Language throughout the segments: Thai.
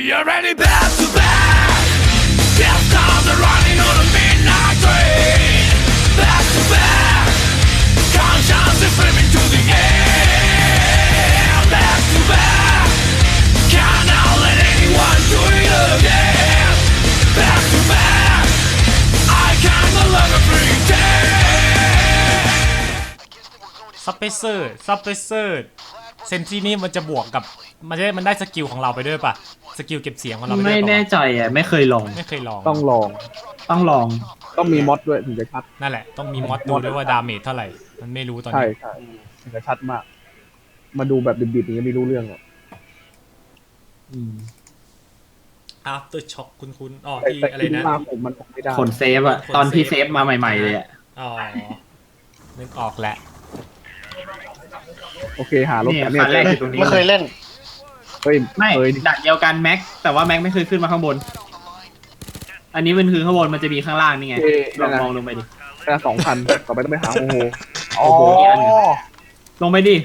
you're ready back to back. Death times are running on a midnight train. Back to back. Conscience is slipping to the air. Back to back. Can't now let anyone do it again. Back to back. I can no longer pretend. ซับเปเซอร์ซับเปเซอร์เซนที่นี่มันจะบวกกับ มันจะได้มันได้สกิลของเราไปด้วยป่ะสกิลเก็บเสียงของเราไปด้ไม่วยแน่ป่ะใจอะไม่เคยลอง ไม่เคยลองต้องลอง ต้องลอง ต้องมีมอดด้วยถึงจะชัด นั่นแหละต้องมีมอดดูด้วยว่าดาเมจเท่าไหร่ มันไม่รู้ตอนใช่นี้ใช่ถึงจะชัดมาก มาดูแบบดิบๆอย่างนี้ยไม่รู้เรื่องหรอกอืม after shock คุณคุณอ๋อแต่ที่แต่อะไรคิดนะว่าผมมันคงไม่ได้คนเซฟอะคนตอนที่เซเซฟฟมาใหม่ ๆ เลยอะ อ๋อนึกออกแล้วโอเคหารถเนี่ยกันเนี่ยคันแรกอยู่ตรงนี้ไม่เคยเล่น เฮ้ยไม่เคยดักเดียวกันแม็กแต่ว่าแม็กไม่เคยขึ้นมาข้างบน อันนี้มันคือข้างบนมันจะมีข้างล่างนี่ไงเอ๊ะลองนั่นนะมองลงไปดิแค่สองพันต่อไปต้องไปหาโอ้โหอ๋อโอ้โหลงไปดิ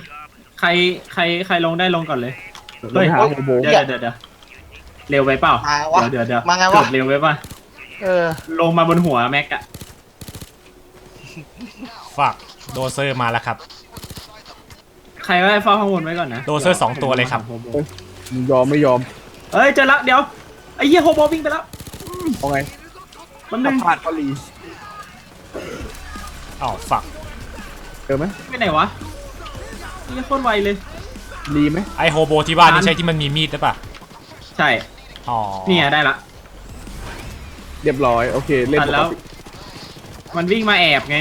ใครใครใครลงได้ลงก่อนเลยต้องไปหาโอ้โหเดี๋ยวเดี๋ยวเดี๋ยวเร็วไปเปล่ามาวะเดี๋ยวเดี๋ยวมาไงวะเกิดเร็วไปป่ะเออ ลงมาบนหัวแม็กอะฝากโดเซอร์มาแล้วครับ ใครก็ได้เฝ้าข้างบนไว้ก่อนนะ โดเซอร์สองตัวเลยครับ มึงยอมไม่ยอมเอ้ยเจอละเดี๋ยวไอ้เหี้ยโฮโบวิ่งไปแล้วเอาไงแป๊บนึถ้างพลาดก็รีอ๋อฝักเจอไหมไปไหนวะนี่โคตรไวเลย รีไหมไอโฮโบที่บ้านทันี่นใช่ที่มันมีมีดหรือเปล่าใช่อ๋อนี่ไงได้ละเรียบร้อยโอเคเล่นทันปแล้กวติมันวิ่งมาแอบไง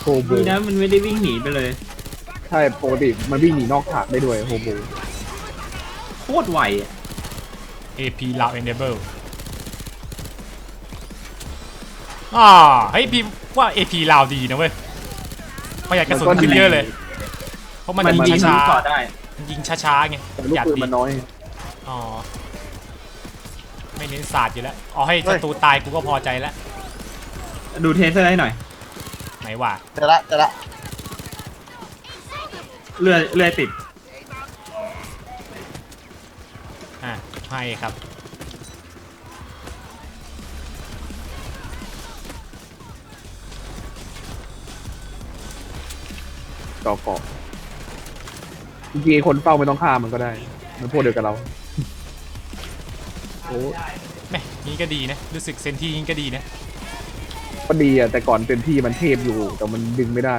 โฮโบดีนะมันไม่ได้วิ่งหนีไปเลย ใช่ปกติมันวิ่งหนีนอกฉากได้ด้วยโฮโบ โคตรไวอะเอพีลาวเอนเดเบิลอ่าเฮ้ยพี่ว่า AP ลาวดีนะเว้ยประหยัดกระสุนขึ้นเยอะเลย เพราะมันมันยิยิงงช้าทะลุเกาะได้ๆมันยิงช้าๆไงแต่ลูกประหยัดปืนดีมันน้อย อ๋อ ไม่เน้นศาสตร์อยู่แล้ว เอาให้ศัตรูตายกูก็พอใจแล้ว ดูเทเซอร์ให้หน่อย ไหนว่าเจอละเจอละเลื่อยเลื่อยติด อะ ให้ครับ ต่อเกาะจริงๆคนเฝ้าไม่ต้องฆ่ามันก็ได้ มันพวกเดียวกับเรา โอ้แม่นี้ก็ดีนะ รู้สึกเซนที่นี้ก็ดีนะ ก็ดีอะแต่ก่อนเต็มที่มันเทพอยู่ แต่มันดึงไม่ได้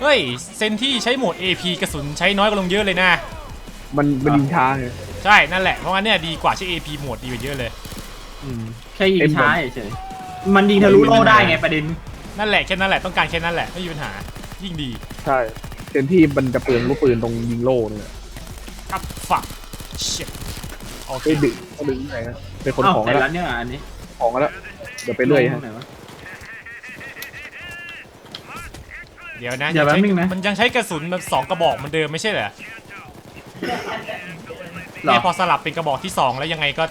เฮ้ย เซนที่ใช้โหมด AP กระสุนใช้น้อยกว่าลงเยอะเลยนะ มันมันยิงช้าไง ใช่นั่นแหละเพราะงั้นเนี่ยดีกว่าใช้ AP โหมดดีกว่าเยอะเลย อืมแค่ยิงเอ็มช้าเฉยๆมันยิงทะลุโล่ได้ไงประเด็น นั่นแหละแค่นั้นแหละต้องการแค่นั้นแหละไม่มีปัญหายิ่งดีใช่เต็มที่มันจะเปลืองลูกปืนตรงยิงโล่เนี่ยครับฝักเชิโอเคไอ้ยดึงก็ดึงไงนะเป็นคนเอ้าของแต่แล้วละเนี่ยอันนี้ของแล้วเดี๋ยวไปเรื่อยลฮะงไหนวะ เดี๋ยวนะเดี๋ยวแป๊บนึงนะ มันยังใช้กระสุนแบบสองกระบอกเหมือนเดิมไม่ใช่เหรอ หรอเนี่ยพอสลับเป็นกระบอกที่สองแล้วยังไงก็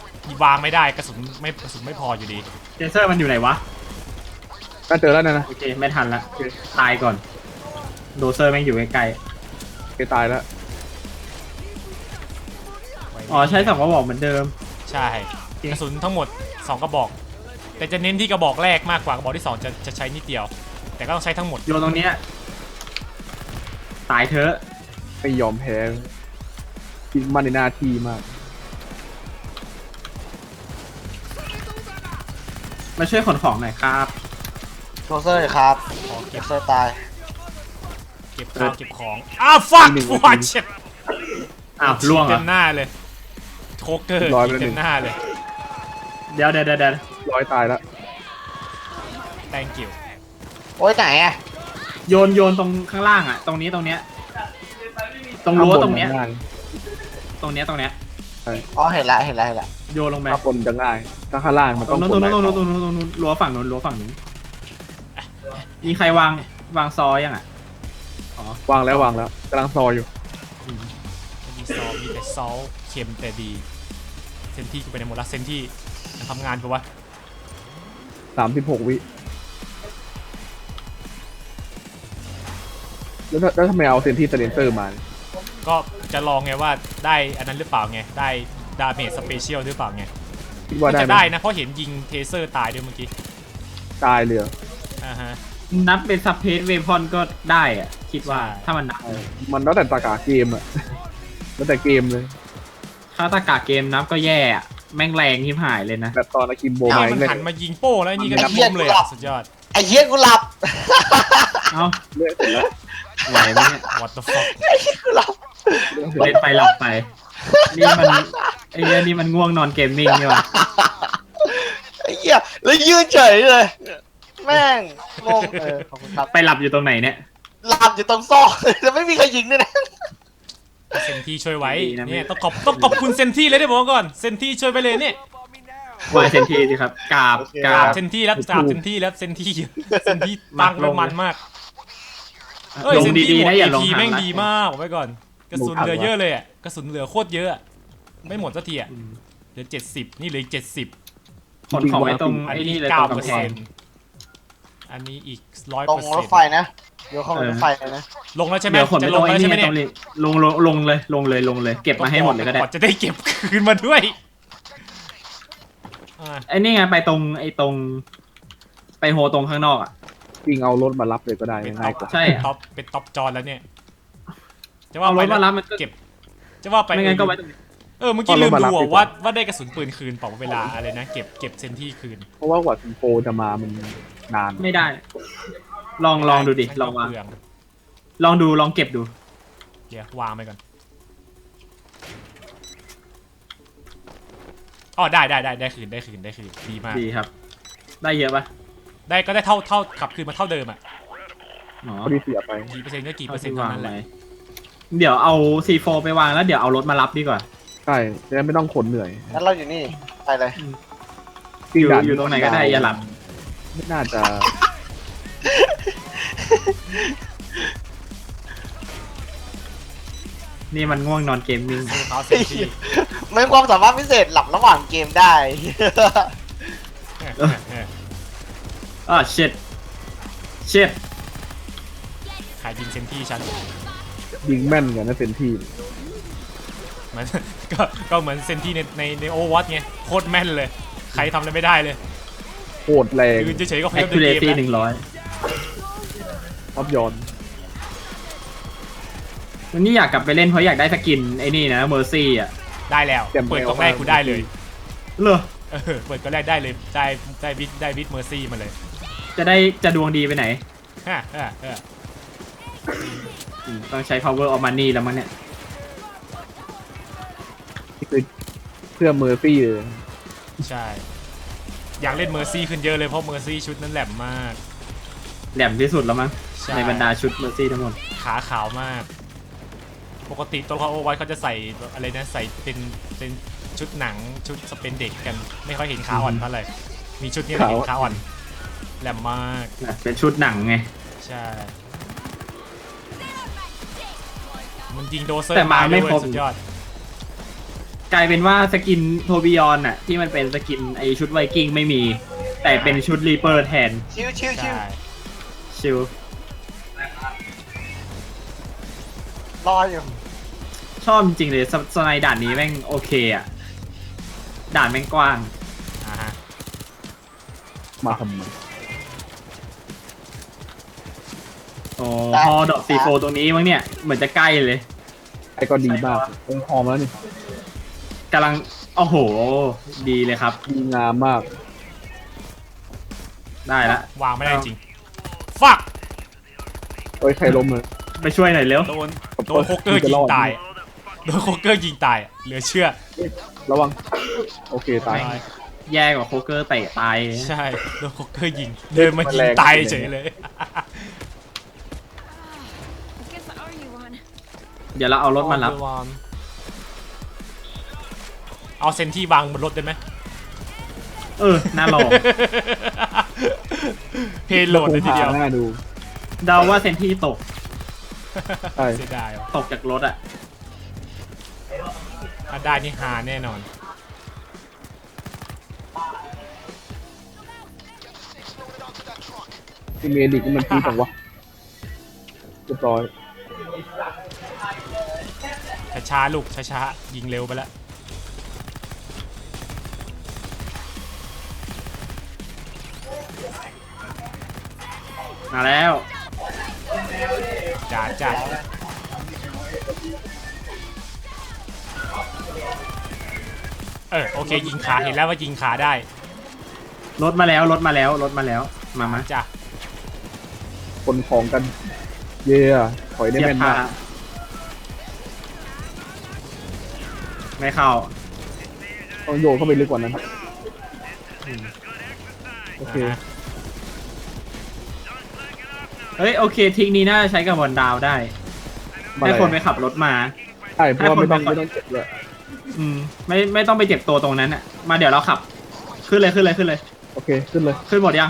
วางไม่ได้กระสุนไม่กระสุนไม่พออยู่ดีเทเซอร์มันอยู่ไหนวะ น่าเจอแล้วนะนะโอเค ไม่ทันละตายก่อน โดเซอร์แม่งอยู่ใกล้แกตายแล้ว ๆ อ๋อ ใช้สองกระบอกเหมือนเดิม ใช่กระสุนทั้งหมด 2 กระบอก แต่จะเน้นที่กระบอกแรกมากกว่ากระบอกที่ 2 จะจะใช้นิดเดียว แต่ก็ต้องใช้ทั้งหมด โยนตรงเนี้ย ตายเถอะ ไม่ยอมแพ้ ยิงมันในหน้าที่มาก มาช่วยขนของหน่อยครับโรเซอร์ครับขอโรเก็บเซอร์ตาย เก็บข้าวเก็บของ อ้าวฟักฟอดเช็ดอ้าวล่วงเหรเต็อ มหน้าเลยโคเกอร์ร้อยไปแล้วเต็มหน้าเลย เดี๋ยวเดี๋ยวเดี๋ยวเดี๋ยวร้อยตายแล้ว thank you โอ้ยไหนอะโยนโยนตรงข้างล่างอะ ตรงนี้ตรงเนี้ย ตรงรั้วตรงเนี้ย ข้าบมัง่าย ตรงเนี้ยตรงเนี้ยอ๋อเห็นละเห็นละเห็นละโยนลงไปข้างบนจะง่าย ถ้าข้างล่างมันตรต้องงนู้นกตรดงไม้นู้นตรงนู้นตรงนู้นตรงนู้นรั้วฝั่งนู้นรั้วฝั่งนู้นมีใครวางวางซอยังอะวางแล้ววางแล้วกำลังซอยอยู่มีซอสมีแต่ซอสเค็มแต่ดี เซนที่กูไปในหมดละเซนที่ยังทำงานปะวะสามสิบหกวิ แล้วแล้วทำไมเอาเซนที่สเลนเซอร์มาก็ จะลองไงว่าได้อันนั้นหรือเปล่าไง ได้ดาเมจสเปเชียลหรือเปล่าไงคิดว่าน่าได้จะไหมได้นะเพราะเห็นยิงเทเซอร์ตายด้วยเมื่อกี้ตายเลยเหรออ่าฮะ นับเป็นซับเพจเวพอนก็ได้อะคิดว่าใช่ ถ้ามันนับเออมันแล้วแต่ตากาเกมอะแล้วแต่เกมเลย ถ้าตากาเกมนับก็แย่อะแม่งแรงที่หายเลยนะ แบบตอนอากิมโบนี่ไมมันเลยหันมายิงโป้แล้วนี่ก็ล้มเลยอะสุดยอด ไอ้เหี้ยกูหลับ เอ้าเลือกเสร็จแล้วไหวไหมเนี่ย what the fuck กูหลับ เลือกเสร็จเล่นไปหลับไป นี่มันไอ้เนี้ยนี่มันง่วงนอนเกมมิ่งนี่วะไอ้เหี้ยแล้วยืนเฉยเลย แม่งงงเออขอบคุณครับไปหลับอยู่ตรงไหนเนี่ยหลับอยู่ตรงซอกจะไม่มีใครยิงด้วยนะเซนที่ช่วยไว้ดีนะเนี่ยไม่ต้องขอบต้องขอบคุณเซนที่เลยได้บอกก่อนเซนที่ช่วยไปเลยเนี่ยวายเซนทีสิครับกราบกราบเซนที่แล้วกราบเซนที่แล้วเซนที่เซนที่ตั้งลแล้วงมันมากเอ้ยลงเซนที่ดีหมๆดนะอย่าลงทีทางแม่งลัดดีมากบอกไว้ก่อน กระสุนเหลือเยอะเลยอะกระสุนเหลือโคตรเยอะอะไม่หมดสักทีอะเหลือเจ็ดสิบนี่เหลืออีกเจ็ดสิบขนของไว้ตรงอันไอ้นี้นี่เลยเก้าตรงเปอร์กำแพเซ็งนต์อันนี้อีกร้อยตรเปงอร์รเซ็ถนต์ไฟนะเดี๋ยวเข้ารถไฟเลยนะลงแล้วใช่ไหมเดี๋ยวขนไปจะตลรงงแล้วไอ้ใช่นี่ไหมตเนี่รยงนี้ลงลงลงเลยลงเลยลงเลย เก็บมาให้หมดเลยก็ได้ก่อนจะได้เก็บคืนมาด้วยอ่าไอ้นี่ไงไปตรงไอ้ตรง ไปโฮตรงข้างนอกอะ วิ่งเอารถมารับเลยก็ได้เป็นง่ายกท็อว่าปใช่ท็อปเป็นท็อปจอนแล้วเนี่ย จะว่าเอาไปรถมารับมันก็เก็บจะว่าไปไม่งั้นก็ไว้ตรงนี้เออเมื่อกี้ลืมดูอะว่าว่าได้กระสุนปืนคืนเปล่าเวลาอะไรนะเก็บเก็บเซนที่คืนเพราะว่ากว่าซิงโฟจะมามันนาน ไม่ได้ ลองลองดูดิลองวางเปลืองลองดูลองเก็บดู เดี๋ยววางไปก่อนอ๋อได้ได้ได้ได้คืนได้คืนได้คืนดีมาก ดีครับ ได้เยอะปะได้ก็ได้เท่าเท่าขับคืนมาเท่าเดิมอะอ๋อพอดีเสียไปกี่เปอร์เซ็นต์ก็กี่เปอเอาร์เซ็นที่ต์เท่าวางนั้นแหไว้ละ เดี๋ยวเอาซีโฟไปวางแล้วเดี๋ยวเอารถมารับดีกว่า ใช่จะได้ไม่ต้องขนเหนื่อยงั้นเราอยู่นี่ ไปเลย อยู่ด่านอยู่ตรงไหนก็ได้อย่าหลับ ไม่น่าจะ นี่มันง่วงนอนเกมมิ่งซื้อเขาเซนที่ไม่ความสามารถพิเศษหลับระหว่างเกมได้ อ่าเช็ดเช็ดขายยิงเซนที่ฉัน ยิงแม่นกันนะเซนที่เหมือนก็ก็เหมือนเซนที่ในในในโอวัตไงโคตรแม่นเลย ใครทำอะไรไม่ได้เลยโคตรแรงยืนเฉยๆก็แอเพิ่คมคูในเรเกมซี่หแล้วนึ่งร้อยท็อปยอนวันนี้อยากกลับไปเล่นเพราะอยากได้สกินไอ้นี่นะเมอร์ซี่อะได้แล้ว เปิดกล่องแรกกูได้เลยเหรอเออเปิดกล่องแรกได้เลยได้ได้วิทได้วิทเมอร์ซี่มาเลยจะได้จะดวงดีไปไหน ฮะเออเอออืม ต้องใช้ power of money แล้วมั้งเนี่ย นี่คือเพื่อเมอร์ซี่เลย ใช่ อยากเล่นเมอร์ซี่ขึ้นเยอะเลยเพราะเมอร์ซี่ชุดนั้นแหลมมาก แหลมที่สุดแล้วมั้ง ใช่ ในบรรดาชุดเมอร์ซี่ทั้งหมด ขาขาวมาก ปกติตัวละครโอไว้เขาจะใส่อะไรนะใส่เป็นเป็นชุดหนังชุดสเปนเด็กกัน ไม่ค่อยเห็นขาอ่อนเท่าไหร่มีชุดนี้เราเห็นขาอ่อน แหลมมาก นะเป็นชุดหนังไง ใช่ มันยิงโดเซอแต่ร์มาตายไม่ด้วยครบ สุดยอด กลายเป็นว่าสกินโทบิออนน่ะที่มันเป็นสกินไอชุดไวกิ้งไม่มี แต่เป็นชุดรีเปอร์แทนชิวชิวชิวใช่ ชิลรออยู่ชอบจริงๆเลยสสไนด์ด่านนี้แม่งโอเคอะด่านแม่งกว้าง อ่าฮะ มาทำไมโอ้ฮอดอกซีโฟตรงนี้มั้งเนี่ย เหมือนจะใกล้เลย ไอ้ก็ดีมากเออหอมแล้วนี่กำลัง โอ้โห ดีเลยครับ ดีงามมาก ได้ละ วางไม่ได้จริงฟักเอ้ยใครล้มเลยไปช่วยหน่อยเร็ว โดนโดนโคกเกอร์ยิงตายโดนโคกเกอร์ยิงตายเหลือเชื่อระวัง โอเคตายตายแย่กว่าโคเกอร์เตะตาย ใช่โดนโคกเกอร์ยิงเดินมายิงแรงตายเฉยเลย เดี๋ยวเราเอารถมารับ เอาเซนที่วางบนรถได้ไหมเออ น่าลองเพลโหลดเลยทีเดียวหน้าดู เดาว่าเซนที่ตก ใช่ เสียดายว่ะตกจากรถอะ ถ้าได้นี่ฮาแน่นอน ที่เมดิกนี่มันพีจังวะเรียบร้อย ช้าๆลูกช้าๆยิงเร็วไปละมาแล้วจ่าจ้าเออโอเคยิงขาเห็นแล้วว่ายิงขาได้รถมาแล้วรถมาแล้วรถมาแล้วมามาจ้าคนของกัน เย่ถอยได้เทีแม่นมา ไม่เข้าต้องโยนเข้าไปลึกกว่านั้นโอเคอ่าฮะเฮ้ยโอเคทิ้งนี้น่าจะใช้กับบอลดาวได้มาให้เลยคนไปขับรถมา ใช่เพราะว่าไม่ต้องให้คนไปไม่ต้องเก็บเลยอืมไม่ไม่ต้องไปเจ็บตัวตรงนั้นอะ มาเดี๋ยวเราขับ ขึ้นเลยขึ้นเลยขึ้นเลย โอเคขึ้นเลย ขึ้นหมดยัง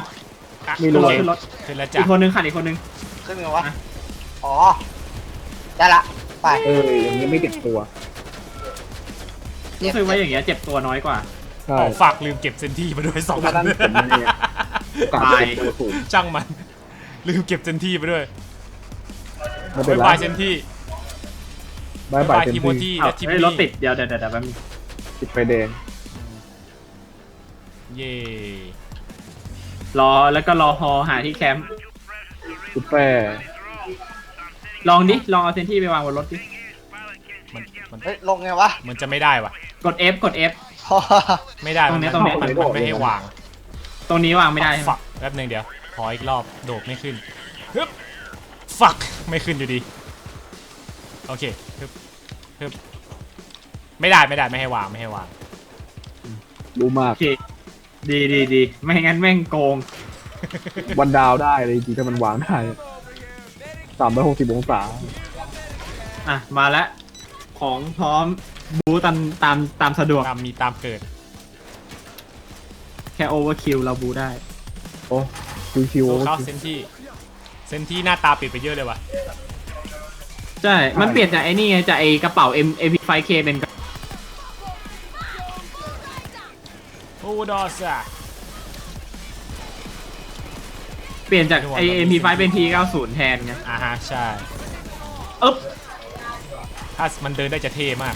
อะไม่รู้โอเคขึ้นรถขึ้นแล้วอีจ้ะกคนนึงขัดอีกคนนึงขึ้นไงวะอะอ๋อได้ละไปเอออย่างนี้ไม่เก็บตัว รู้สึกว่าอย่างเงี้ยเจ็บตัวน้อยกว่า ใช่ อ๋อฝากลืมเก็บเซนที่มาด้วยสองเพราะฉะนั้นผมเนี่ยโอกาสจะเก็บตัวสูงช่างมัน ลืมเก็บเซนที่มาด้วยไม่เป็นบายไรบายเซนที่บายบาบายยเต็มทีโมที่ที่อ้าวและทิมเฮ้ยมี่รถติดเดี๋ยวเดี๋ยวเดี๋ยวเดี๋ยวแป๊บนึงติดไฟแดงเย่รอแล้วก็รอฮอหาที่แคมป์ ติดแฟลองดิ ลองเอาเซนที่ไปวางบนรถดิมันมันเฮ้ยลงไงวะมันจะไม่ได้วะ กด F กด F ไม่ได้ตรงเนี้ยมัตรงเนี้ย มันมันไม่ให้วางตรงนี้วางไม่ได้ใช่ไหมฝักแป๊บหนึงเดี๋ยวขออีกรอบโดดไม่ขึ้นฮึบฝักไม่ขึ้นอยู่ดี โอเคฮึบฮึบไม่ได้ไม่ได้ไม่ให้วางไม่ให้วาง รู้มากโอเคดีดีดีไม่งั้นแม่งโกง วันดาวได้เลยจริงๆถ้ามันวางได้สามร้อยหกสิบองศาอะ มาแล้วของพร้อม บูตามตามตามสะดวก ตามมีตามเกิด แค่โอเวอร์คิวเราบูได้ โอ้ชิวดูๆเขาเซนที่เซนที่หน้าตาเปลี่ยนไปเยอะเลยว่ะใช่ มันเปลี่ยนจากไอ้นี่ไงจากไอ้กระเป๋า M MP5K เป็นกระโอ้ดอสอะเปลี่ยนจากไอ้ MP5 เป็น P90 แทนไงอ่าฮะใช่อึ๊บถ้ามันเดินได้จะเท่มาก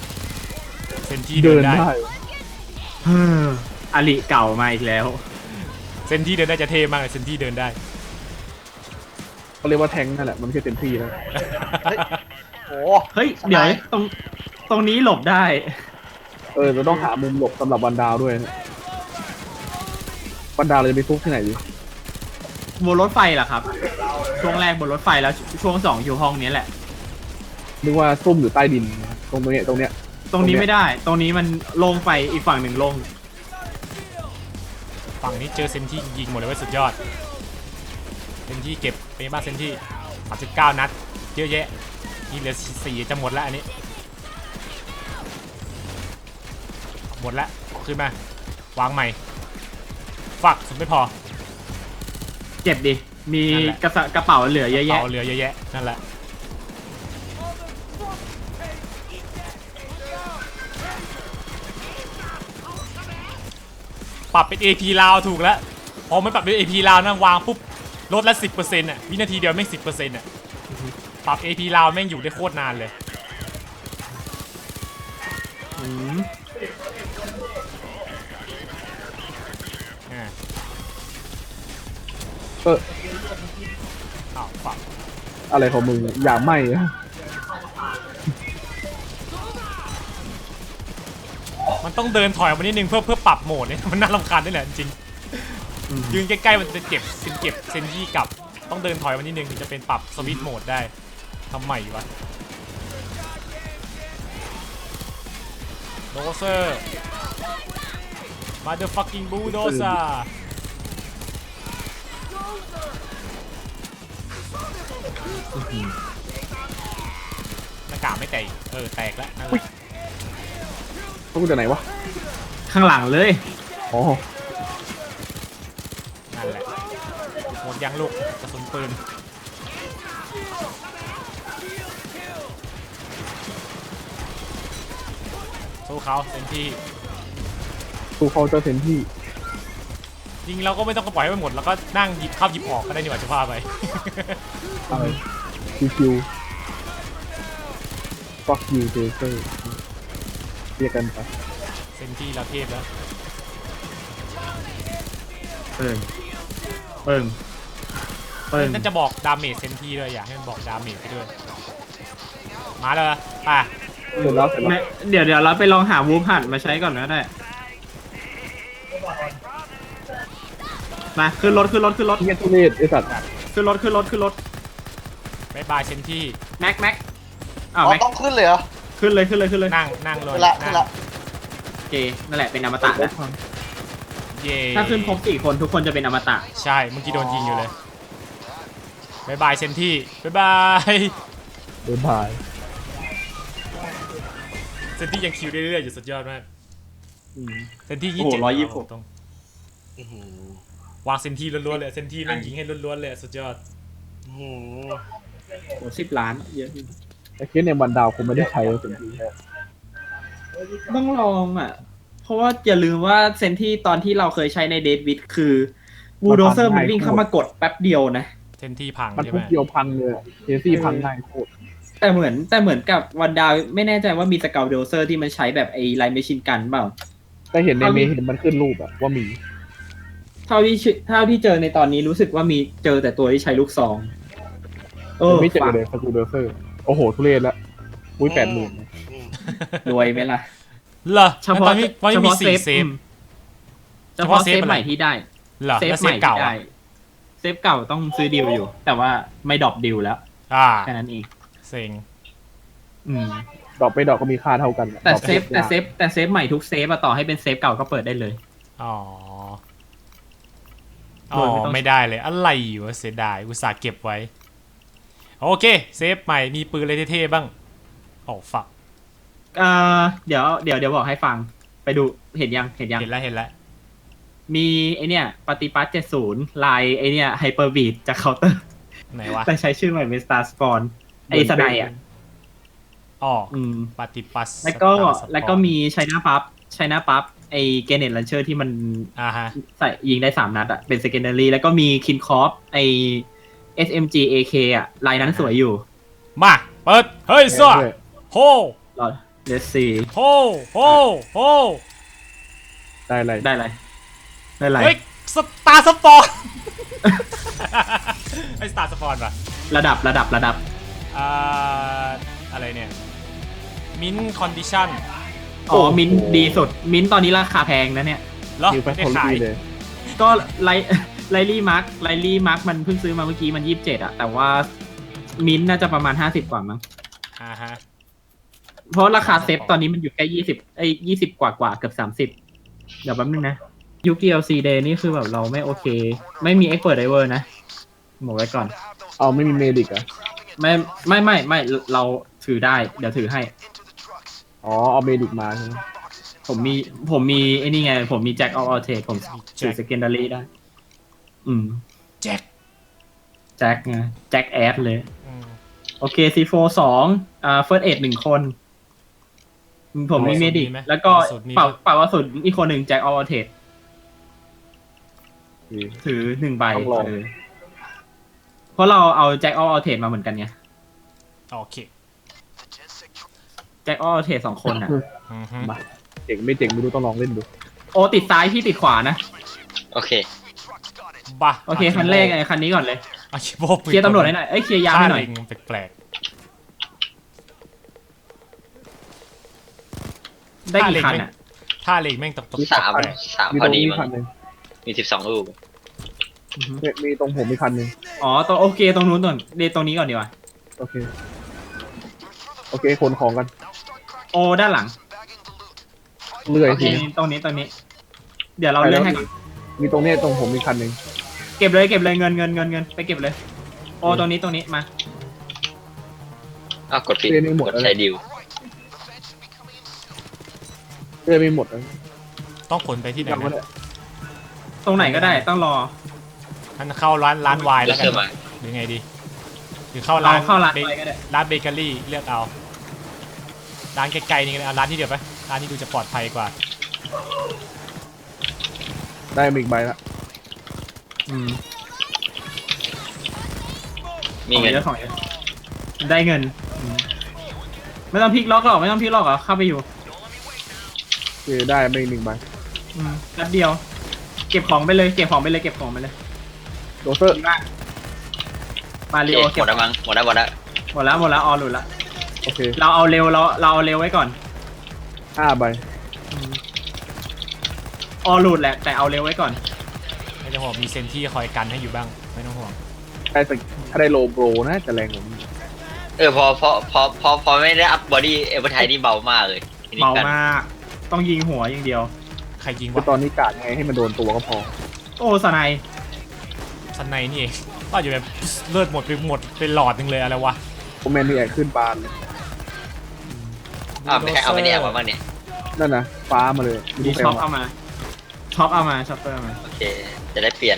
เซนที่เดิเดินนได้ได้เฮ้ออลิเก่ามาอีกแล้ว เซนที่เดินได้จะเท่มากเลยเซนที่เดินได้ เขาเรียกว่าแทงค์นั่นแหละ มันไม่ใช่เต็มที่แล้วโอ้เฮ้ย เดี๋ยวทำไมตรงตรงนี้หลบได้ เออเราต้องหามุมหลบสำหรับวันดาวด้วยนะวันดาวเราจะไปฟุกที่ไหนดีบนรถไฟเหรอครับ ช่วงแรกบนรถไฟแล้วช่วงสองอยู่ห้องนี้แหละ นึกว่าซุ่มอยู่ใต้ดิน ตรงตรงเนี้ยตรงเนี้ย ตรงนี้ตรงเนี้ยไม่ได้ ตรงนี้มันโล่งไปอีกฝั่งหนึ่งโล่งฝั่งนี้เจอเซนที่ยิงหมดเลยเว่าสุดยอด เซนที่เก็บเป็นไงบ้างเซนที่39 นัดเยอะแยะนี่เหลือสี่จะหมดแล้วอันนี้ หมดแล้วเอาขึ้นมาวางใหม่ฝักสุดไม่พอ เจ็บดิ มีนั่นแหละ กระสะกระเป๋าเหลือเยอะแยะ เอาเหลือเยอะแยะนั่นแหละ ปรับเป็น AP ลาวถูกแล้ว พอไม่ปรับเป็น AP ลาวนะวางปุ๊บลดละ10%อะวินาทีเดียวแม่ง10%อะปรับ AP ลาวแม่งอยู่ได้โคตรนานเลยอืมอ่าเอออ้าวฝักอะไรของมึงอย่าไหมอะ มันต้องเดินถอยออกมานิดนึงเพื่อเพื่อปรับโหมดเนี่ยมันน่ารำคาญด้วยแหละจริงอืมๆยืนใกล้ๆมันจะเก็บเป็นเก็บเซนยี่กลับ ต้องเดินถอยออกมานิดนึงถึงจะเป็นปรับสวิตช์โหมดได้ทำใหม่วะโดเซอร์มาเดอะฟักกิ้งบูโดซ่าหน้ากากไม่แตกอีกเออแตกแล้วนั่นแหละ ต้องจากไหนวะ ข้างหลังเลยอ๋อ นั่นแหละหมดยังลูกกระสุนปืนสู้เขาเต็มที่ตูเขาเจอเซนที่ จริงเราก็ไม่ต้องปล่อยให้มันหมดแล้วก็นั่งหยิบเข้าหยิบออกก็ได้นี่หว่าจะพาไป อะไรคิวๆ fuck you เจเซอร์ เรียกกันไปเซนที่เราเทพแล้วเปิงเปิงเปิ้งน่าจะบอกดาเมจเซนทีด้วยอยากให้มันบอกดาเมจไปด้วย มาเลยไป่ะเสร็จแล้วเสร็จแล้วไม่เดี๋ยวเดี๋ยวเราไปลองหาวูฟหันมาใช้ก่อนก็ได้มาขึ้นรถขึ้นรถขึ้นรถเฮียทุเรศไอสัตว์ขึ้นรถขึ้นรถขึ้นรถบายบายเซนทีแม็กแม็กอ้าวอ๋อแม็กต้องขึ้นเลยเหรอ ขึ้นเลยขึ้นเลยขึ้นเลยนั่งนั่งเลยขึ้นละขึ้นละโอเคนั่นแหละเป็นอมตะนะเย่ถ้าขึ้นครบสี่คนทุกคนจะเป็นอมตะใช่เมื่อกี้โดนยิงอยู่เลยบายบายเซนทีบายบายเดินพายเซนทียังคิวได้เรื่อยๆอยู่สุดยอดมากอืมเซนทีโอ้ยี่โหสิบเจ็ด126ต้องอื้อหือวางเซนทีล้วนๆเลยเซนทีแม่งยิงให้ล้วนๆเลยสุดยอดอื้อหือโอ้สิบล้านเยอะอยู่ แต่เคสในวันดาวคงไม่ได้ใช้เต็มที่แค่ต้องลองอะ เพราะว่าอย่าลืมว่าเซนที่ตอนที่เราเคยใช้ในเดทวิดคือบูโดเซอร์มันวิ่งเข้ามากดแป๊บเดียวนะเซนทีพังมันใช่ทุไหกมเดียวพังเลยเคซี่พังง่ายโคตรแต่เหมือนแต่เหมือนกับวันดาวไม่แน่ใจว่ามีสเกลโดเซอร์ที่มันใช้แบบไอ้ไลน์เมชินกันเปล่า แต่เห็นในเมย์เห็นมันขึ้นรูปอะว่ามี เท่าที่ชื่อเท่าที่เจอในตอนนี้รู้สึกว่ามีเจอแต่ตัวที่ใช้ลูกซอง เออไม่เจอฝากเลยสกูเดอร์เซอร์ โอ้โห ทุเรศละอุ้ยแปดหมื่นอืมรวยไหมล่ะเหรอเฉพาะตอนนี้ตอนนี้มีสี่เซฟอืมเฉพาะเซฟเฉพาะเซฟอะไรใหม่ที่ได้เหรอเซฟแล้วใหเซม่ฟเก่าที่ได้อะเซฟเก่าต้องซื้อดิวอยู่ แต่ว่าไม่ดรอปดิวแล้ว อ่าแค่นั้นเองเซ็งอืมดอกไปดอกก็มีค่าเท่ากันแต่ดอกเซฟแต่เซฟแต่เซฟใหม่ทุกเซฟอะต่อให้เป็นเซฟเก่าก็เปิดได้เลย อ๋อโดอ๋อยไม่ต้องไม่ได้เลย อะไรวะเสียดาย อุตส่าห์เก็บไว้ โอเค เซฟใหม่มีปืนอะไรเท่ๆบ้างโอ้ฝักเอ่อเดี๋ยวเดี๋ยวเดี๋ยวบอกให้ฟัง ไปดูเห็นยังเห็นยัง เห็นแล้วเห็นแล้วมีไอเนี่ยปฏิปัติเจ็ดศูนย์ลายไอเนี่ยไฮเปอร์บีดจากเคาน์เตอร์ไหนวะแต่ใช้ชื่อใหม่เป็นสตาร์สปอนไอสไนอะอ๋ออืมปฏิปัสแล้วก็สตาร์สปอร์ตแล้วก็มีไชน่าปั๊บไชน่าปั๊บไอเกเนตลันเชอร์ที่มันอ่าฮะใส่ยิงได้สามนัดอะเป็น secondary แล้วก็มีคินคอฟไอ SMG AK อะลายนั้นสวยอยู่มา เปิด เฮ้ยซ่าโฮรอ let's see โฮโฮโฮได้อะไรได้อะไรได้อะไรเฮ้ยสตาร์สปอร์ตไอสตาร์สปอร์ตป่ะระดับระดับระดับอ่าอะไรเนี่ยมินคอนดิชันอ๋อมินท์ดีสุด มินท์ตอนนี้ราคาแพงนะเนี่ยเหรอนิวแฟไม่คได้ทอขายรี่เลยก็ไล ไลลี่มาร์คไลลี่มาร์คมันเพิ่งซื้อมาเมื่อกี้มันยี่สิบเจ็ดอะแต่ว่ามินท์น่าจะประมาณห้าสิบกว่ามั้งอ่าฮะเพราะราคาเซฟตอนนี้มันอยู่แค่ยี่สิบไอ้ยี่สิบกว่ากว่าเกือบสามสิบเดี๋ยวแป๊บนึงนะยุค DLC Day นี่คือแบบเราไม่โอเค ไม่มี Expert Diver นะบอกไว้ก่อน เอาไม่มีเมดิกอะไม่ไม่ไม่ไม่เราถือได้ เดี๋ยวถือให้ อ๋อ เอาเมดิกมาใช่ไหมผมมีผมมีไอ้นี่ไง ผมมี Jack of all trades ผมถือ Secondary ได้ อืม แจ็คแจ็คไงแจ็คแอดเลย อืมโอเค C4 สองอ่า First Aid หนึ่งคน ผมมีเอาเมสูตรดิมีไหมแล้วก็เอาสูตรมีเป่าเป่าว่าสุดอีกคนหนึ่งแจ็คออเทสดีถือหนึ่งใบต้องลอง เออเพราะเราเอาแจ็คออเทสมาเหมือนกันไงโอเคแจ็คออเทสสองคนอะ อือฮึมาเจ๋งไม่เจ๋งไม่รู้ต้องลองเล่นดู โอติดซ้ายพี่ติดขวานะ โอเค บ้าโอเคคันแรกไอ้คันนี้ก่อนเลยอาชิโบเคลียร์ตำรวจให้หน่อยเอ้ยเคลียร์ยามให้หน่อยแปลกได้กี่คันอะๆท่าเลงแม่งตบตบสามแปลกสามมีพตอรงดีนี้มั้คันงหนึ่งมีสิบสองลูกอือฮึเนี่ยมีตรงผมมีคันหนึ่งอ๋อตัวโอเคตรงนู้นตรงเดยวตรงนี้ก่อนดีกว่าโอเคโอเคขนของกัน โอด้านหลังเลื่อยโอเคทีตรงนี้ตรงนี้ เดี๋ยวเราเลื่อนให้ก่อนมีตรงเนี้ยตรงผมมีคันหนึ่ง เก็บเลยเก็บเลยเงินเงินเงินเงินไปเก็บเลย โอตรงนี้ตรงนี้มา อ้าวกดผิดเลื่อยไม่หมดกดแล้ว ใช้ดิวเลื่อยไม่หมดแล้วต้องขนไปที่ไหนยังไม่นะได้ตรงไหนก็ได้ต้องรออันเข้าร้านร้านวายแล้แล้ววกัเสื้อนมาหรือไงดีหรือเข้าร้านเราเข้าร้านบอะไรก็ได้ ร้านเบเกอรี่เลือกเอา ร้านไกลๆนี่ก็ได้เอาร้านที่เดียวไปร้านที่ดูจะปลอดภัยกว่าได้มาอีกใบละ อืมมีเงินของเยอะของเยอะได้เงินอืมไม่ต้องพลิกล็อกหรอกไม่ต้องพลิกล็อกหรอกเข้าไปอยู่โอเคได้มาอีกหนึ่งใบอืมแป๊บเดียว เก็บของไปเลยเก็บของไปเลยเก็บของไปเลยโดเซอร์ดีมากมาโอริเคโอหเก็มบดแล้วมั้งหมดแล้วหมดแล้วหมดแล้วหมดแล้วออหลุดละโอเคเราเอาเร็วเราเราเอาเร็วไว้ก่อนห้าใบออหลุดแหละแต่เอาเร็วไว้ก่อน ไม่ต้องห่วงมีเซนที่คอยกันให้อยู่บ้าง ไม่ต้องห่วงได้สักถ้าได้โลโบรน่าจะแรงกว่านี้เออพอพอพอพอพอไม่ได้อัพบอดี้เอเวอร์ไทนี่เบามากเลยทีนี้เบากันมาก ต้องยิงหัวอย่างเดียว ใครยิงก็วะตอนนี้กาดไงให้มันโดนตัวก็พอ โอ้สไนยสันในนี่เองว่าอยู่แบบเลือดหมดไปหมดเป็นหลอดหนึงเลยอะไรวะโอแมนนี่แอกขึ้นบานอ่าไม่ใช่เอาไม่ได้มาบ้างเนี่ย นั่นนะฟ้ามาเลยดีใครช็อปวะเอามาช็อปเอามาช็อปเปอร์เอามาโอเค จะได้เปลี่ยน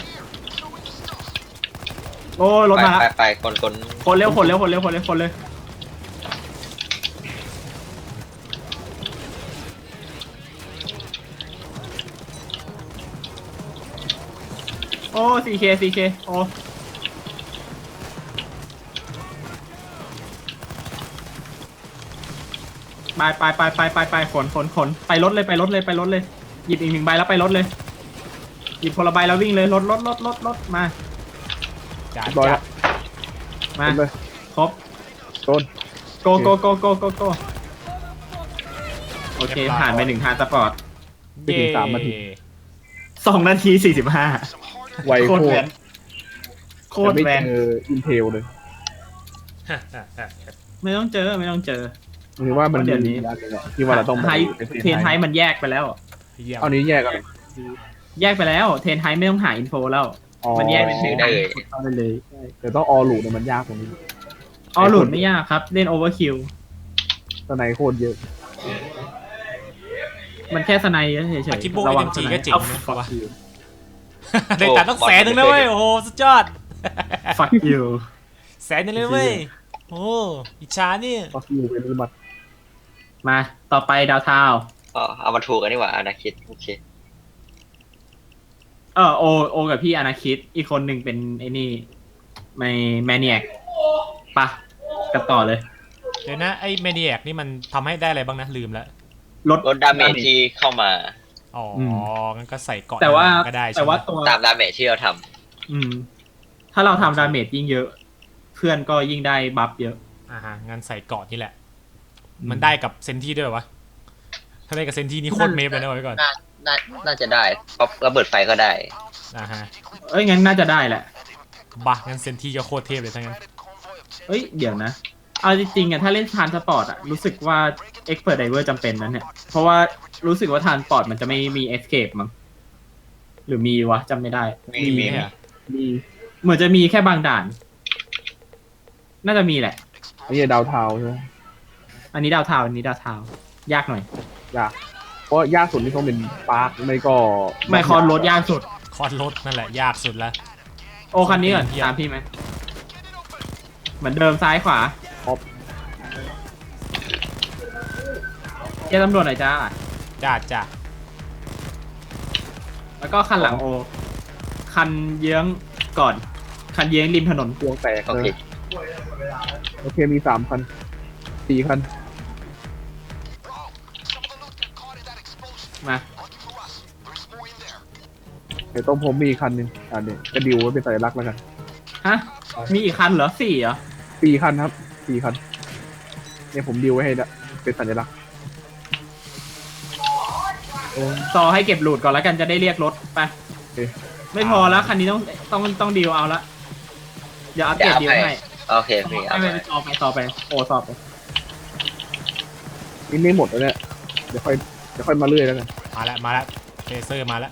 โอ้รถไปมาไปละไปคนคนคนเร็วคนเร็วคนเร็วคนเร็วคนเลยโอ้ซีเคซีเคโอ้ไปไปไปไปไปไปขนขนขนไปรถเลยไปรถเลยไปรถเลย หยิบอีกหนึ่งใบแล้วไปรถเลย หยิบคนละใบแล้ววิ่งเลยรถรถรถรถรถมา จ่าเรียบร้อยจ่าแล้วมา ขึ้นเลยครบต้นโกโกโกโกโกโกโอเค ผ่านไปหนึ่งทางสปอร์ตไม่ถึงสามนาทีสองนาทีสี่สิบห้าไวโคโคตรตแวรนโคแต่ตรไม่แวเจนออินเทลเลยไม่ต้องเจอไม่ต้องเจอ หรือว่ามันเดี๋ยวนี้ มีอันหนึงอะที่ว่าเราต้องไทยไปเทรนไทยมันแยกไปแล้ว เยี่ยมเอานี้แยกกัน แยกไปแล้ว เทรนไทยไม่ต้องหาอินโฟแล้วอ๋อมันแยกเป็นเทรซื้อนได้เลยเข้าไปเลยแต่ต้องออลูเนี่ยมันยากกว่านี้อ๋อหลุดไม่ยากครับ เล่นโอเวอร์คิวตอนไหนโคตรเยอะ มันแค่สไนด์เฉยอากิโบๆเอ็ระวังมสจีไนก็ด์เจ๋งเอานะ fuck วะ you ได้ตัดตั้งแสนหนึ่งนะเว้ยโอ้โหสุดยอด fuck you แสนหนึงเลยเว้ยโอ้อิจฉานี่ก็คือเป็นอุบัติมา ต่อไปดาวเทาวอ๋อเอามาถูกกันนี่หว่าอนาคิดโอเคเออโอโอ กับพี่อนาคิดอีกคนหนึ่งเป็นไอ้นี่ไม่แมเนียกปะกันต่อเลย เดี๋ยวนะไอ้เมเนียกนี่มันทำให้ได้อะไรบ้างนะลืมแล้วลด ลดดาเมจที่เข้ามาอ๋อองั้นก็ใส่เกาะแต่ว่าก็ได้ใช่แต่ไหมว่าตัว ตามดาเมจที่เราทอืม ถ้าเราทำดาเมจยิ่งเยอะ เพื่อนก็ยิ่งได้บัฟเยอะ อ่าฮะงั้นใส่เกาะนี่แหละ มันได้กับเซนที่ด้วยเหรอวะ ถ้าได้กับเซนที่นี่โคตรเมฟเลยนะไว้ก่อนำน่าน่าน่าจะได้เพราะระเบิดไฟก็ได้อ่าฮะเอ้ยงั้นน่าจะได้แหละ บ้างั้นเซนที่ก็โคตรเทพเลยทั้งนั้นเอ้ยเดี๋ยวนะ เอาจริงๆอะถ้าเล่นทานสปอร์ตอะรู้สึกว่า Expert Diver จำเป็นนั้นเนี่ย เพราะว่ารู้สึกว่าทานสปอร์ตมันจะไม่มี Escape มั้งหรือมีวะจำไม่ได้ มีมีเนี่ยมีเหมือนจะมีแค่บางด่าน น่าจะมีแหละ อันนี้ดาวเทาใช่ไหมอันนี้ดาวเทาวน์อันนี้ดาวเทาวน์ยากหน่อย ยากเพราะยากสุดนี่ต้องเป็นปาร์คไม่ก็ไม่คอนรถยากสุด คอร์สรถนั่นแหละยากสุดละ โอคันนี้ก่อนเหี้ย ตามพี่ไหมเหมือนเดิมซ้ายขวาครับเจ้าตำรวจหน่อยจ้า จ้าจ้าแล้วก็คันหลังโอ คันเยื้องก่อน คันเยื้องริมถนน พวงแตกโอเคนะโอเคมีสามคันสี่คัน มาเดี๋ยวต้องผมมีอีกคันหนึ่งอ่าเนี่ยจะดิวไว้เป็นสัญลักษณ์แล้วกันฮะมีอีกคันเหรอสี่เหรอสี่คันครับสี่คันเนี่ยผมดิวไว้ให้ละเป็นสัญลักษณ์ซอให้เก็บหลูดก่อนแล้วกันจะได้เรียกรถไปโอเคไม่พอแล้วคันนี้ต้องต้องต้องดีลเอาละเดี๋ยวอัปเดตดีลให้โอเคพี่เอาไม่ไปไม่ต่อไปต่อไปโอต่อไปนี่ไม่หมดแล้วเนี่ยเดี๋ยวค่อยเดี๋ยวค่อยมาเรื่อยแล้วกันมาแล้วมาแล้วเลเซอร์มาแล้ว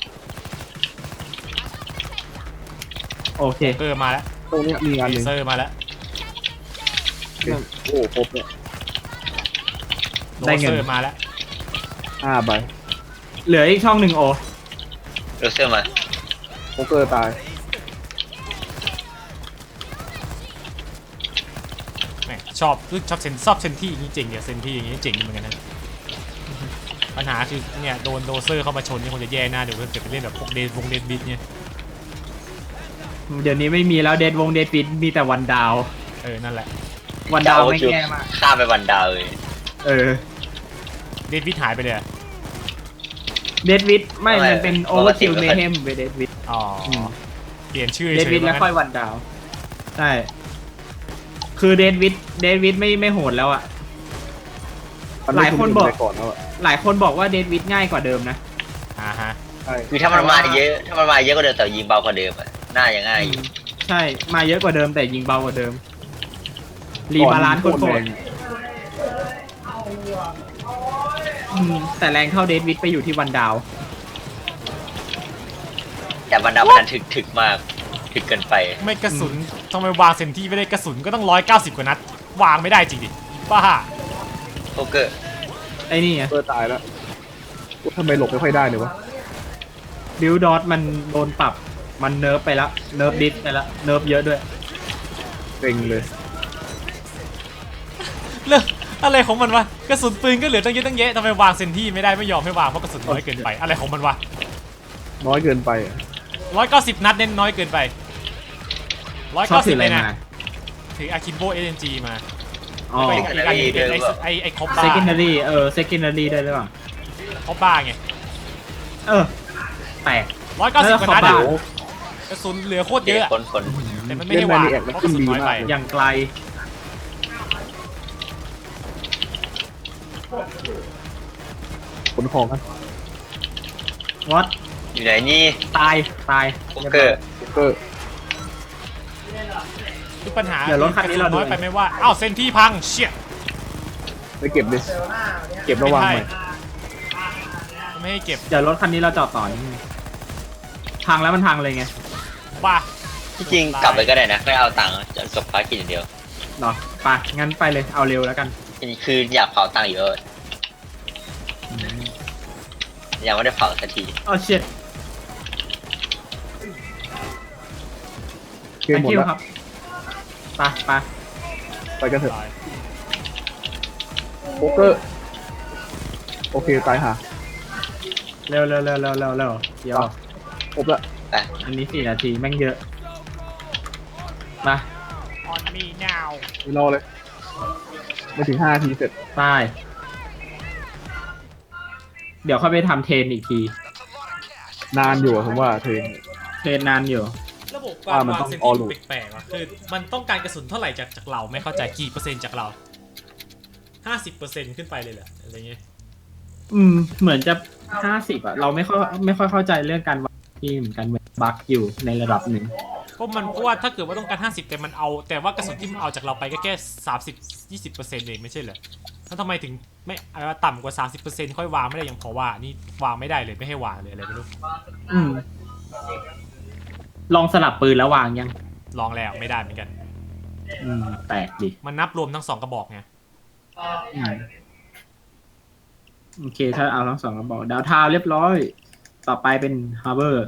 โอเค เกอร์มาแล้วตรงเนี้ยมีงานหเลนึ่งเซอร์มาแล้วโอ้ครบเนี่ยโรได้เงิเซนอร์มาแล้วห้าใบเหลืออีกช่องหนึ่งโอโรเซอร์มาโป๊กเกอร์ตายแหมชอบชอบเซนชอบเซนที่อย่างนี้เจ๋งเนี่ยเซนที่อย่างนี้เจ๋งเหมือนกันนะปั ญหาคือเนี่ยโดนโดเซอร์เข้ามาชนนี่คงจะแย่หน้าเดี๋ยวเกิดไปเล่นแบบพวกเดนวงเดนบิดเนี่ยเดี๋ยวนี้ไม่มีแล้วเดดวงเดดฟิตมีแต่วันดาว เออนั่นแหละวันดาวไม่แย่มากข้ามไปวันดาวเลย เออเดนบิดหายไปเลยอะเดดวิดไม่ อะไร มันเป็นโอเวอร์คิวปกเมติไม่ค่อยเทมเวเดดวิดอ๋ออมเปลี่ยนชื่อเดดเฉวิยดๆแล้วมั้งค่อยวันดาว ใช่ คือเดนวิดเดนวิดไม่ไม่โหดแล้วอะมันหลายคนบอกไม่ก่อนแล้วอะ หลายคนบอกว่าเดนวิดง่ายกว่าเดิมนะ อ่าฮะใช่คือถ้ามันมาเยอะถ้ามันมาเยอะก็เดิมแต่ยิงเบากว่าเดิมอะน่าจะง่ายอยู่ใช่ มาเยอะกว่าเดิมแต่ยิงเบากว่าเดิม รีบาลานซ์โคตรโหดอืมแต่แรงเท่าเดนวิดไปอยู่ที่วันดาว แต่บรรดามันนั้นถึกถึกมากถึกเกินไป ไม่กระสุนทำไมวางเซนที่ไม่ได้กระสุนก็ต้องร้อยเก้าสิบกว่านัด วางไม่ได้จริงดิบ้าโคเกอร์ ไอ้นี่ไงเพื่อตายแล้วกูทำไมหลบไม่ค่อยได้เลยวะบิลดอทมันโดนปรับ มันเนิร์ฟไปแล้วเนิร์ฟดิสไปแล้วเนิร์ฟเยอะด้วย เต็งเลย เรื่องอะไรของมันวะกระสุนปืนก็เหลือตั้งเยอะตั้งแยะทำไมวางเซนที่ไม่ได้ไม่ยอมให้วางเพราะกระสุนน้อยเกินไปอะไรของมันวะน้อยเกินไปอะร้อยเก้าสิบนัดเน้นน้อยเกินไปร้อยชอบเก้าถืสิอบอะไรเลยนะมา ถืออาคิโบเอ็นจีมา อ๋อแล้วก็อีกอันหนึงเป็นไอ้ไอ้ไอ้คอปบ้า secondary เออ secondary ได้หรือเปล่าคอปบ้าไงเออแปลกร้อยเก้าสิบกว่านัดแล้วอะก็กระสุนเหลือโคตรเยเยอะอะคนคนแต่มันไม่ให้วางเพราะกระสุนน้อยไปอย่างไกลขนของกันวัดอยู่ไหนนี่ ตายตายโคเกอร์ก็ คือปัญหาเดี๋ยวรถคันนี้เรากะสุน้อยดูไปไหม่ว่าอ้าวเซนที่พังเชี่ยไปเก็บดิเก็บระวังไม่ใหให้ม่ไม่ให้เก็บเดี๋ยวรถคันนี้เราจอดต่อนี่พังแล้วมันพังเลยไงบ้าที่จริงกลับไปก็ได้นะไม่เอาตังค์จะจบภารกิจอย่างเดียวเนาะไปงั้นไปเลยเอาเร็วแล้วกันคืออยากเผาตังค์อยู่เออยังไม่ได้เผาสักทีอ๋อเชิดเกมหมดคิวแล้วครับ ไปไปไปกันเถอะโป๊กเกอร์โอเคตายห่าเร็วเร็วเร็วเร็วเร็วเร็วเดี๋ยวครบละไปอันนี้สี่นาทีแม่งเยอะ มาออนมีนาวไม่รอเลยไม่ถึงห้าทีเสร็จไปเดี๋ยวค่อยไปทำเทรนอีกที นานอยู่อะผมว่าเทรนเทรนนานอยู่ ระบบว่ามันวางต้องเซน all ที่ loop แปลกๆว่ะคือมันต้องการกระสุนเท่าไหร่จากจากเราไม่เข้าใจกี่เปอร์เซ็นต์จากเราห้าสิบเปอร์เซ็นต์ขึ้นไปเลยเหรออะไรเงี้ยอืม เหมือนจะห้าสิบอะเราไม่ค่อยไม่ค่อยเข้าใจเรื่องการวัดที่เหมือนกันเหมือนบั๊กอยู่ในระดับหนึ่งเพราะมันเพราะว่าถ้าเกิดว่าต้องการห้าสิบแต่มันเอาแต่ว่ากระสุนที่มันเอาจากเราไปก็แค่สามสิบยี่สิบเปอร์เซ็นต์เองไม่ใช่เหรอแล้วทำไมถึงไม่เอาต่ำกว่าสามสิบเปอร์เซ็นต์ค่อยวางไม่ได้ยังพอว่านี่วางไม่ได้เลยไม่ให้วางเลยอะไรไม่รู้ อืม ลองสลับปืนแล้ววางยังลองแล้วไม่ได้เหมือนกัน อืมแปลกดิมันนับรวมทั้งสองกระบอกไงอืมโอเค ถ้าเอาทั้งสองกระบอก ดาวทาวน์เรียบร้อย ต่อไปเป็นฮาร์เบอร์